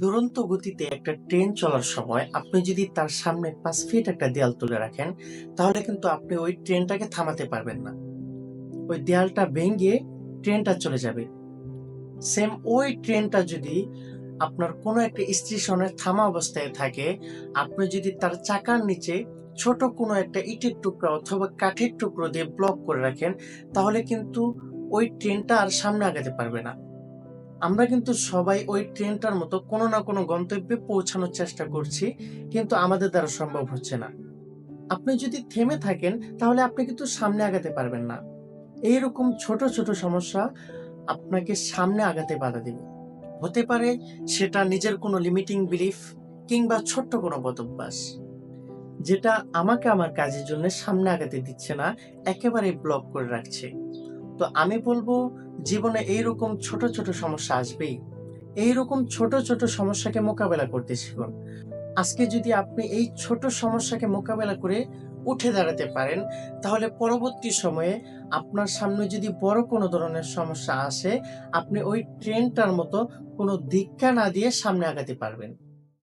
দুরন্ত গতিতে একটা ট্রেন চলার সময় আপনি যদি তার সামনে পাঁচ ফিট একটা দেয়াল তুলে রাখেন, তাহলে কিন্তু আপনি ওই ট্রেনটাকে থামাতে পারবেন না। ওই দেয়ালটা ভেঙে ট্রেনটা চলে যাবে। সেম ওই ট্রেনটা যদি আপনার কোনো একটা স্টেশনে থামা অবস্থায় থাকে, আপনি যদি তার চাকার নিচে ছোট কোনো একটা ইটের টুকরা অথবা কাঠের টুকরো দিয়ে ব্লক করে রাখেন, তাহলে কিন্তু ওই ট্রেনটা আর সামনে আগাতে পারবে না। আমরা কিন্তু সবাই ওই ট্রেনটার মতো কোনো না কোনো গন্তব্যে পৌঁছানোর চেষ্টা করছি, কিন্তু আমাদের দ্বারা সম্ভব হচ্ছে না। আপনি যদি থেমে থাকেন, তাহলে আপনি কিন্তু সামনে আগাতে পারবেন না। এইরকম ছোট ছোট সমস্যা আপনাকে সামনে আগাতে বাধা দেবে। হতে পারে সেটা নিজের কোনো লিমিটিং বিলিফ কিংবা ছোট্ট কোনো বদভ্যাস, যেটা আমাকে আমার কাজের জন্য সামনে আগাতে দিচ্ছে না, একেবারে ব্লক করে রাখছে। তো আমি বলব জীবনে এইরকম ছোট ছোট সমস্যা আসবেই। এইরকম ছোট ছোট সমস্যাকে মোকাবেলা করতে শিখুন। আজকে যদি আপনি এই ছোট সমস্যাকে মোকাবেলা করে উঠে দাঁড়াতে পারেন, তাহলে পরবর্তী সময়ে আপনার সামনে যদি বড় কোনো ধরনের সমস্যা আসে, আপনি ওই ট্রেনটার মতো কোনো ধিক্কা না দিয়ে সামনে আগাতে পারবেন।